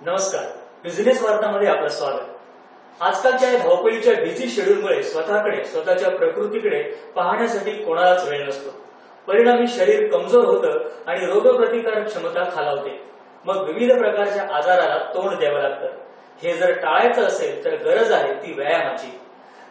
नमस्कार. बिझनेस वार्तामध्ये आपलं स्वागत. आजकालच्या या धावपळीच्या बिझी शेड्यूलमुळे स्वतःकडे स्वतःच्या प्रकृतीकडे पाहण्यासाठी कोणालाच वेळ नसतो. परिणामी शरीर कमजोर होतं आणि रोगप्रतिकारक क्षमता खालावते. मग विविध प्रकारच्या आजाराला तोंड द्यावं लागतं. हे जर टाळायचं असेल तर गरज आहे ती व्यायामाची.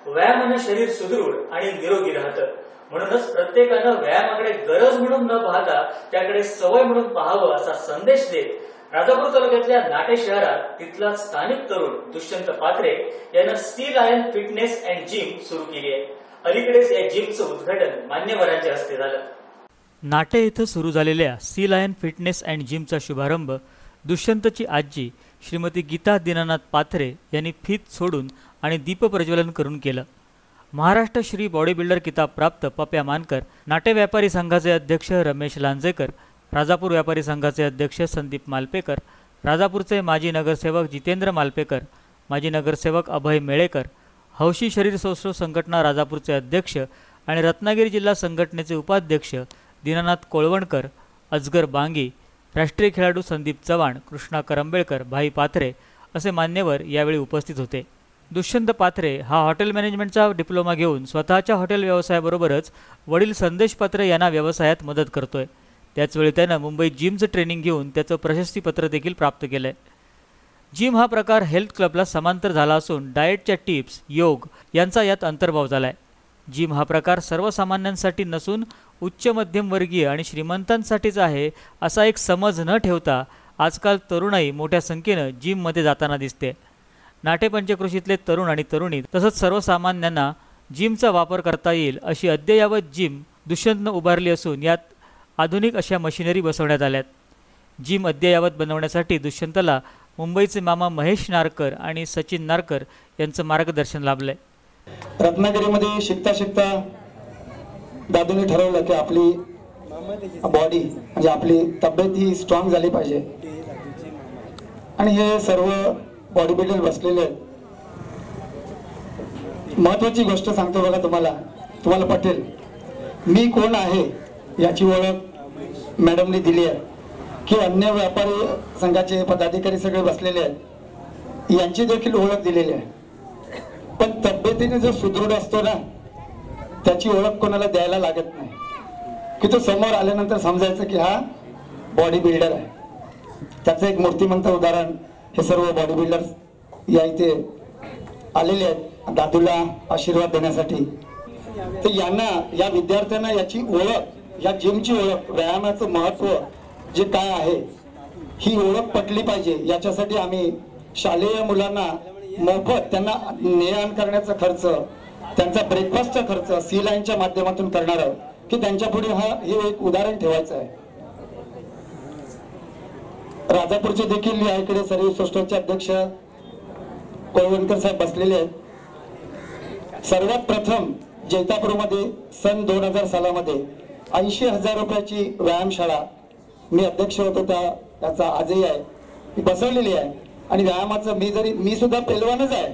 व्यायामाने म्हणजे शरीर सुदृढ आणि निरोगी राहतं. म्हणूनच प्रत्येकानं व्यायामाकडे गरज म्हणून न पाहता त्याकडे सवय म्हणून पाहावं असा संदेश देत राजापूर तालुक्यातल्या नाटे शहरात तिथला स्थानिक तरुण दुष्यंत पात्रे यानं Sea Lion Fitness and gym सुरू केली आहे. अलीकडेच या जिमचं उद्घाटन मान्यवरांच्या हस्ते झालं. नाटे इथं सुरू झालेल्या सी लायन फिटनेस अँड जिमचा शुभारंभ दुष्यंतची आजी श्रीमती गीता दीनानाथ पाथरे यांनी फीत सोडून आणि दीपप्रज्वलन करून केलं. महाराष्ट्र श्री बॉडी बिल्डर किताब प्राप्त पप्या मानकर नाटे व्यापारी संघाचे अध्यक्ष रमेश लांजेकर राजापूर व्यापारी संघाचे अध्यक्ष संदीप मालपेकर राजापूरचे माजी नगरसेवक जितेंद्र मालपेकर माजी नगरसेवक अभय मेळेकर हौशी शरीर सोसो संघटना राजापूरचे अध्यक्ष आणि रत्नागिरी जिल्हा संघटनेचे उपाध्यक्ष दीनानाथ कोळवणकर अजगर बांगी राष्ट्रीय खेळाडू संदीप चव्हाण कृष्णा करंबेळकर भाई पाथरे असे मान्यवर यावेळी उपस्थित होते. दुष्यंत पाथरे हा हॉटेल मॅनेजमेंटचा डिप्लोमा घेऊन स्वतःच्या हॉटेल व्यवसायाबरोबरच वडील संदेश पात्रे यांना व्यवसायात मदत करतोय. त्याचवेळी त्यानं मुंबईत जिमचं ट्रेनिंग घेऊन त्याचं प्रशस्तीपत्र देखील प्राप्त केलं आहे जिम हा प्रकार हेल्थ क्लबला समांतर झाला असून डाएटच्या टिप्स योग यांचा यात अंतर्भाव झाला आहे जिम हा प्रकार सर्वसामान्यांसाठी नसून उच्च मध्यमवर्गीय आणि श्रीमंतांसाठीच आहे असा एक समज न ठेवता आजकाल तरुणाई मोठ्या संख्येनं जिममध्ये जाताना दिसते. नाटे पंचकृषीतले तरुण आणि तरुणी तसंच सर्वसामान्यांना जिमचा वापर करता येईल अशी अद्ययावत जिम दुष्यंतनं उभारली असून यात आधुनिक अशा मशिनरी बसवण्यात आल्यात. जिम अद्ययावत बनवण्यासाठी दुष्यंतला मुंबईचे मामा महेश नारकर आणि सचिन नारकर यांचं मार्गदर्शन लाभलंय. रत्नागिरीमध्ये शिकता शिकता दादूने ठरवलं की आपली बॉडी म्हणजे आपली तब्येत ही स्ट्रॉंग झाली पाहिजे. आणि हे सर्व बॉडी बिल्डर बसलेले आहेत. महत्वाची गोष्ट सांगतो बघा तुम्हाला तुम्हाला पटेल. मी कोण आहे याची ओळख मॅडमने दिली आहे. की अन्य व्यापारी संघाचे पदाधिकारी सगळे बसलेले आहेत. यांची देखील ओळख दिलेली आहे. पण तब्येतीने जो सुदृढ असतो ना त्याची ओळख कोणाला द्यायला लागत नाही. की तो समोर आल्यानंतर समजायचं की हा बॉडी बिल्डर आहे. त्याचं एक मूर्तिमंत उदाहरण हे सर्व बॉडी बिल्डर्स या इथे आलेले आहेत. दादूला आशीर्वाद देण्यासाठी. तर यांना या विद्यार्थ्यांना याची ओळख या जिमची ओळख व्यायामाचं महत्त्व जे काय आहे ही ओळख पटली पाहिजे. याच्यासाठी आम्ही शालेय मुलांना मोफत त्यांना ने आण करण्याचा खर्च त्यांचा ब्रेकफास्टचा खर्च सी लाईनच्या माध्यमातून करणार आहोत. की त्यांच्या पुढे हा हे एक उदाहरण ठेवायचं आहे. राजापूरचे देखील या इकडे सर्व सोस्टरचे अध्यक्ष कोळवणकर साहेब बसलेले आहेत. सर्वात प्रथम जैतापूरमध्ये सन दोन हजार सालामध्ये ऐंशी हजार रुपयाची व्यायामशाळा मी अध्यक्ष होतो त्या त्याचा आजही आहे. ती बसवलेली आहे. आणि व्यायामाचं मी जरी मी सुद्धा पेलवानच आहे.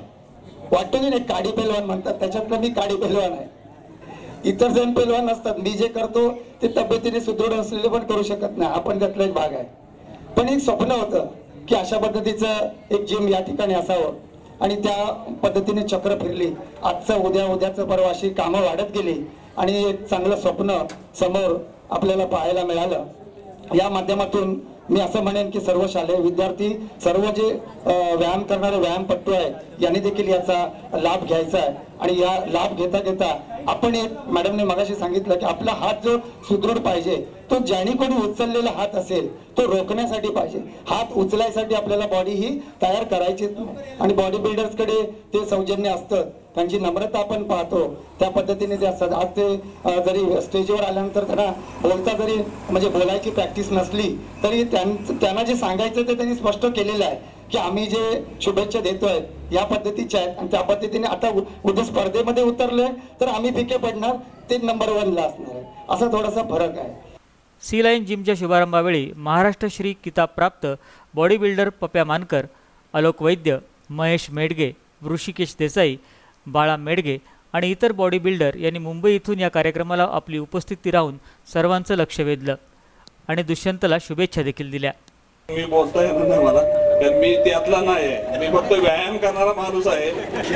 वाटतो की नाही काडी पेलवान म्हणतात. त्याच्यातलं मी काडी पेलवान आहे. इतर जण पेलवान नसतात. मी जे करतो ते तब्येतीने सुदृढ असलेले पण करू शकत नाही. आपण त्यातला एक भाग आहे. पण एक स्वप्न होतं की अशा पद्धतीचं एक जिम या ठिकाणी असावं. आणि त्या पद्धतीने चक्र फिरली. आजचं उद्या उद्याचं परवा अशी कामं वाढत गेली. आणि एक चांगलं स्वप्न समोर आपल्याला पाहायला मिळालं. या माध्यमातून मी असं म्हणेन की सर्व शालेय विद्यार्थी सर्व जे व्यायाम करणारे व्यायामपट्टू आहेत यांनी देखील याचा लाभ घ्यायचा आहे. आणि या लाभ घेता घेता आपण एक मॅडमने मगाशी सांगितलं की आपला हात जो सुदृढ पाहिजे तो ज्याने कोणी उचललेला हात असेल तो रोखण्यासाठी पाहिजे. हात उचलायसाठी आपल्याला बॉडी ही तयार करायचीच नाही आणि बॉडी बिल्डर्सकडे ते सौजन्य असतं. त्यांची नम्रता आपण पाहतो. त्या पद्धतीने ते असतात. आज ते जरी स्टेजवर आल्यानंतर त्यांना बोलता जरी म्हणजे बोलायची प्रॅक्टिस नसली तरी त्यांना जे सांगायचं ते त्यांनी स्पष्ट केलेलं आहे. की आम्ही जे शुभेच्छा देतोय या पद्धतीच्या आहेत. आणि त्या पद्धतीने आता उद्या स्पर्धेमध्ये उतरले तर आम्ही फिके पडणार ते नंबर वनला असणार आहे. असा थोडासा फरक आहे. सी लाईन जिमच्या शुभारंभावेळी महाराष्ट्र श्री किताब प्राप्त बॉडी बिल्डर पप्या मानकर आलोक वैद्य महेश मेडगे ऋषिकेश देसाई बाळा मेडगे आणि इतर बॉडी बिल्डर यांनी मुंबई इथून या कार्यक्रमाला आपली उपस्थिती राहून सर्वांचं लक्ष वेधलं आणि दुष्यंतला शुभेच्छा देखील दिल्या. मी बोलता येत नाही मला? कारण मी त्यातला नाही आहे. मी फक्त व्यायाम करणारा माणूस आहे.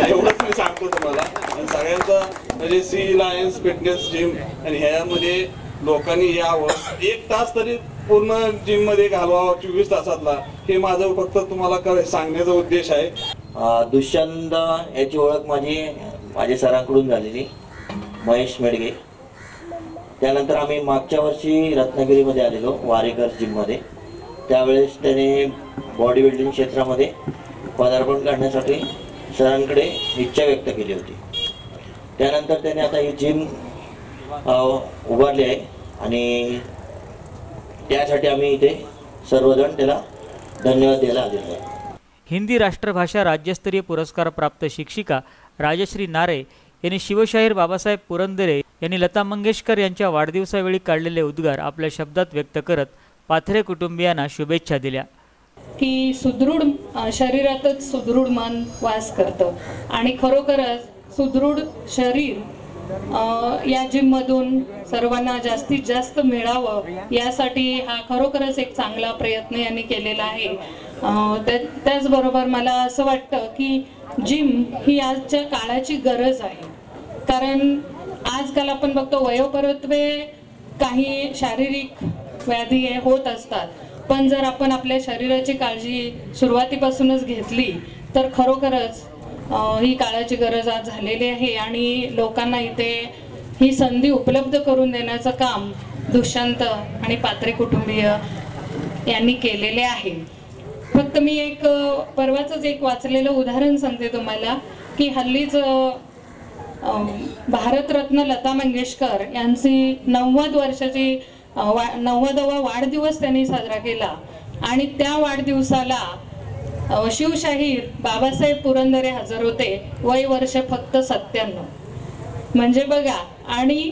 एवढंच मी सांगतो तुम्हाला. आणि सगळ्यांचं म्हणजे सी लायन्स फिटनेस जिम आणि ह्यामध्ये लोकांनी यावं एक तास तरी पूर्ण जिममध्ये घालवावा चोवीस तासातला. हे माझं फक्त तुम्हाला सांगण्याचा उद्देश आहे. दुष्यंत याची ओळख माझी माझ्या सरांकडून झालेली महेश मेडगे. त्यानंतर आम्ही मागच्या वर्षी रत्नागिरीमध्ये आलेलो वारेकर जिममध्ये. त्यावेळेस त्याने बॉडी बिल्डिंग क्षेत्रामध्ये पदार्पण करण्यासाठी सरांकडे इच्छा व्यक्त केली होती. त्यानंतर त्याने आता ही जिम उभारली आहे आणि त्यासाठी आम्ही इथे सर्वजण त्याला धन्यवाद द्यायला आलेलो आहे. हिंदी राष्ट्रभाषा राज्यस्तरीय पुरस्कार प्राप्त शिक्षिका राजश्री नारे यांनी शिवशाहीर बाबासाहेब पुरंदरे यांनी लता मंगेशकर यांच्या वाढदिवसावेळी काढलेले उद्गार आपल्या शब्दात व्यक्त करत पाथरे कुटुंबियांना शुभेच्छा दिल्या. की सुदृढ शरीरातच सुदृढ मन वास करतं. आणि खरोखरच सुदृढ शरीर या जिममधून सर्वांना जास्तीत जास्त मिळावं यासाठी हा खरोखरच एक चांगला प्रयत्न यांनी केलेला आहे. त्या- त्याचबरोबर मला असं वाटतं की जिम ही आजच्या काळाची गरज आहे. कारण आजकाल आपण बघतो वयोपरत्वे काही शारीरिक व्याधी हे होत असतात. पण जर आपण आपल्या शरीराची काळजी सुरुवातीपासूनच घेतली तर खरोखरच ही काळाची गरज आज झालेली आहे आणि लोकांना इथे ही संधी उपलब्ध करून देण्याचं काम दुष्यंत आणि पात्रे कुटुंबीय यांनी केलेले आहे. फक्त मी एक परवाचंच एक वाचलेलं उदाहरण सांगते तुम्हाला की हल्लीच भारतरत्न लता मंगेशकर यांची नव्वद वर्षाची वा नव्वदवा वाढदिवस त्यांनी साजरा केला. आणि त्या वाढदिवसाला शिवशाहीर बाबासाहेब पुरंदरे हजर होते. वय वर्ष फक्त सत्त्याण्णव. म्हणजे बघा आणि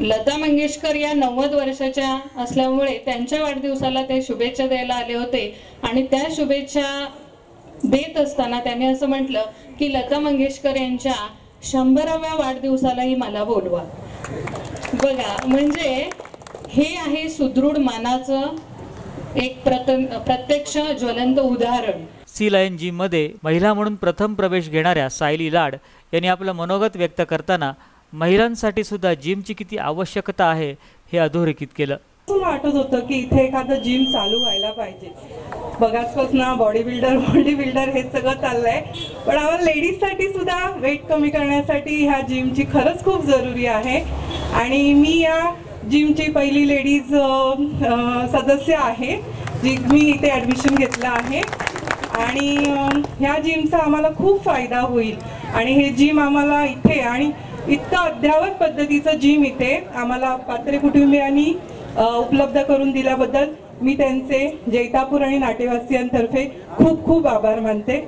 लता मंगेशकर या नव्वद वर्षाच्या असल्यामुळे त्यांच्या वाढदिवसाला ते शुभेच्छा द्यायला आले होते. आणि त्या शुभेच्छा देत असताना त्याने असं म्हटलं की लता मंगेशकर यांच्या शंभराव्या वाढदिवसालाही मला बोलवा. बघा म्हणजे हे आहे सुदृढ मानाचं एक प्रत प्रत्यक्ष ज्वलंत उदाहरण. सी लायन जिममध्ये महिला म्हणून प्रथम प्रवेश घेणाऱ्या सायली लाड यांनी आपलं मनोगत व्यक्त करताना महिलांसाठी सुद्धा जिमची किती आवश्यकता आहे हे अधोरेखित केलं. वाटत होतं की इथे एखादं जिम चालू व्हायला पाहिजे. बघाचपासून बॉडी बिल्डर बॉडी बिल्डर हे सगळं चाललंय. पण आम्हाला लेडीजसाठी सुद्धा वेट कमी करण्यासाठी ह्या जिमची खरंच खूप जरुरी आहे. आणि मी या जिमची पहिली लेडीज सदस्य आहे जी मी इथे ॲडमिशन घेतलं आहे. आणि ह्या जिमचा आम्हाला खूप फायदा होईल. आणि हे जिम आम्हाला इथे आणि इतकं अद्ययावत पद्धतीचं जिम इथे आम्हाला पात्रे कुटुंबियांनी उपलब्ध करून दिल्याबद्दल मी त्यांचे जैतापूर आणि नाटेवासियांतर्फे खूप खूप आभार मानते.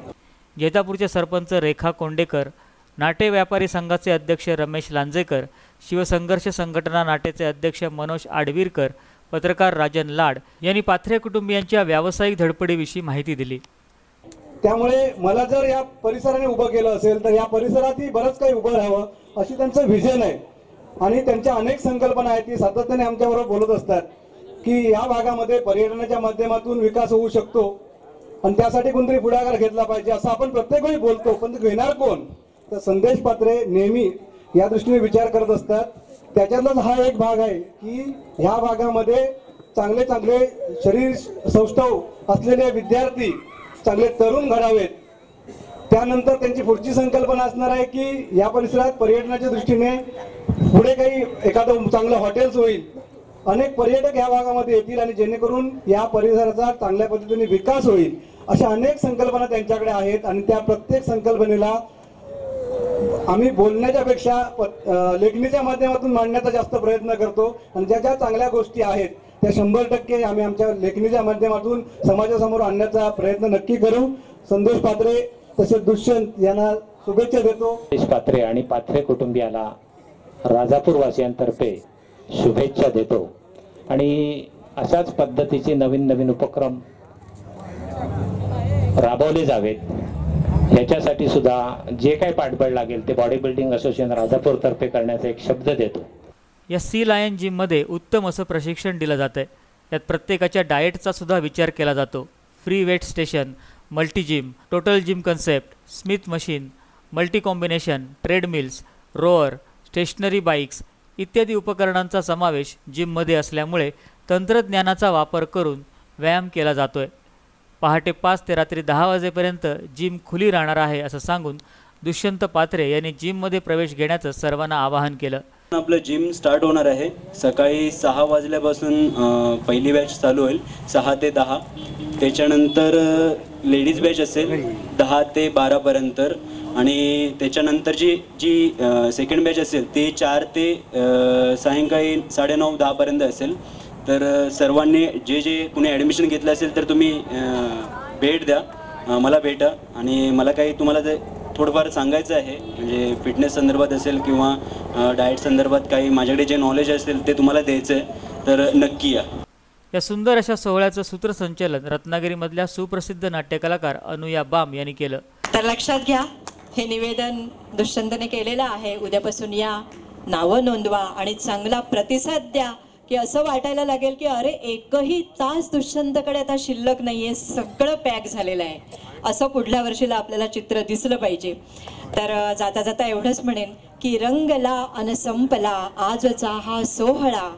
जैतापूरचे सरपंच रेखा कोंडेकर नाटे व्यापारी संघाचे अध्यक्ष रमेश लांजेकर शिवसंघर्ष संघटना नाटेचे अध्यक्ष मनोज आडवीरकर पत्रकार राजन लाड यांनी पाथरे कुटुंबियांच्या व्यावसायिक धडपडीविषयी माहिती दिली. त्यामुळे मला जर या परिसराने उभं केलं असेल तर या परिसरातही बरंच काही उभं राहावं अशी त्यांचं व्हिजन आहे. आणि त्यांच्या अनेक संकल्पना आहेत ती सातत्याने आमच्याबरोबर बोलत असतात की या भागामध्ये पर्यटनाच्या माध्यमातून विकास होऊ शकतो. आणि त्यासाठी कोणतरी पुढाकार घेतला पाहिजे असं आपण प्रत्येक वेळी बोलतो पण घेणार कोण? तर संदेश पात्रे नेहमी या दृष्टीने विचार करत असतात. त्याच्यातलाच हा एक भाग आहे की ह्या भागामध्ये चांगले चांगले शरीर सौष्ठव असलेले विद्यार्थी चांगले तरुण घडावेत. त्यानंतर त्यांची पुढची संकल्पना असणार आहे की या परिसरात पर्यटनाच्या दृष्टीने पुढे काही एखादं चांगलं हॉटेल्स होईल. अनेक पर्यटक या भागामध्ये येतील आणि जेणेकरून या परिसराचा चांगल्या पद्धतीने विकास होईल. अशा अनेक संकल्पना त्यांच्याकडे आहेत आणि त्या प्रत्येक संकल्पनेला आम्ही बोलण्याच्या पेक्षा प- लेखणीच्या माध्यमातून मांडण्याचा जास्त प्रयत्न करतो. आणि ज्या ज्या चांगल्या गोष्टी आहेत त्या शंभर टक्के आम्ही आमच्या लेखणीच्या माध्यमातून समाजासमोर आणण्याचा प्रयत्न नक्की करू. संतोष पात्रे तसेच दुष्यंत यांना शुभेच्छा देतो. पात्रे आणि पात्रे कुटुंबियाला राजापूर वासियांतर्फे शुभेच्छा देतो. आणि अशाच पद्धतीचे नवीन नवीन उपक्रम राबवले जावेत. याच्यासाठी सुद्धा जे काही पाठबळ लागेल ते बॉडी बिल्डिंग असोसिएशन राधापूरतर्फे करण्याचा एक शब्द देतो. या सी लायन जिममध्ये उत्तम असं प्रशिक्षण दिलं जातं आहे यात प्रत्येकाच्या डाएटचा सुद्धा विचार केला जातो. Free weight station multi gym total gym concept Smith machine multi combination treadmills rower stationary bikes इत्यादी उपकरणांचा समावेश जिममध्ये असल्यामुळे तंत्रज्ञानाचा वापर करून व्यायाम केला जातोय. पहाटे पाच ते रात्री दहा वाजेपर्यंत जिम खुली राहणार आहे असं सांगून दुष्यंत पात्रे यांनी जिममध्ये प्रवेश घेण्याचं सर्वांना आवाहन केलं. आपलं जिम स्टार्ट होणार आहे. सकाळी सहा वाजल्यापासून पहिली बॅच चालू होईल. सहा ते दहा. त्याच्यानंतर लेडीज बॅच असेल दहा ते बारापर्यंत आणि त्याच्यानंतरची जी सेकंड बॅच असेल ती चार ते सायंकाळी साडेनऊ दहापर्यंत असेल. तर सर्वांनी जे जे कुणी ॲडमिशन घेतलं असेल तर तुम्ही भेट द्या. मला भेटा आणि मला काही तुम्हाला ते थोडंफार सांगायचं आहे म्हणजे फिटनेस संदर्भात असेल किंवा डाएट संदर्भात काही माझ्याकडे जे नॉलेज असेल ते तुम्हाला द्यायचं आहे तर नक्की या. या सुंदर अशा सोहळ्याचं सूत्रसंचालन रत्नागिरीमधल्या सुप्रसिद्ध नाट्यकलाकार अनुया बाम यांनी केलं. तर लक्षात घ्या हे निवेदन दुष्यंतने केलेलं आहे. उद्यापासून या नावं नोंदवा आणि चांगला प्रतिसाद द्या. की असं वाटायला लागेल की अरे एकही तास दुष्यंतकडे आता शिल्लक नाहीये सगळं पॅक झालेलं आहे. असं पुढल्या वर्षीला आपल्याला चित्र दिसलं पाहिजे. तर जाता जाता एवढंच म्हणेन की रंगला अन संपला आजचा हा सोहळा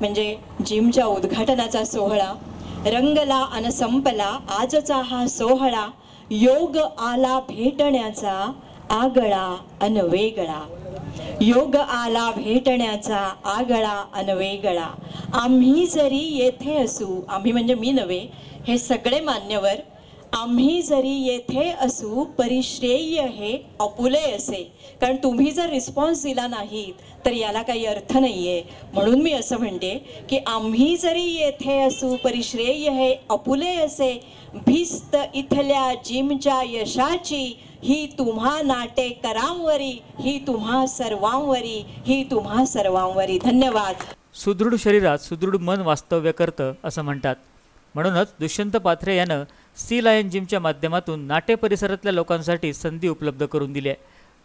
म्हणजे जिमच्या उद्घाटनाचा सोहळा रंगला अन संपला आजचा हा सोहळा योग आला भेटण्याचा आगळा अन वेगळा. योग आला भेटण्याचा आगळा अनवेगळा आम्ही जरी येथे असू आम्ही म्हणजे मी नव्हे हे सगळे मान्यवर आम्ही जरी येथे असू परिश्रेय हे अपुले असे. कारण तुम्ही जर रिस्पॉन्स दिला नाहीत तर याला काही अर्थ नाही आहे म्हणून मी असं म्हणते की आम्ही जरी येथे असू परिश्रेय हे अपुले असे. भिस्त इथल्या जिमच्या यशाची ही तुम्हा नाटेकरांवरी ही तुम्हा सर्वांवरी ही तुम्हा सर्वांवरी. धन्यवाद. सुदृढ शरीरात सुदृढ मन वास्तव्य करतं असं म्हणतात. म्हणूनच दुष्यंत पाथरे यानं सी लायन जिमच्या माध्यमातून नाटे परिसरातल्या लोकांसाठी संधी उपलब्ध करून दिली आहे.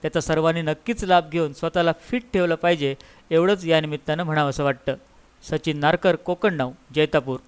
त्याचा सर्वांनी नक्कीच लाभ घेऊन स्वतःला फिट ठेवलं पाहिजे एवढंच या निमित्तानं म्हणावंसं वाटतं. सचिन नारकर कोकण नाव जैतापूर.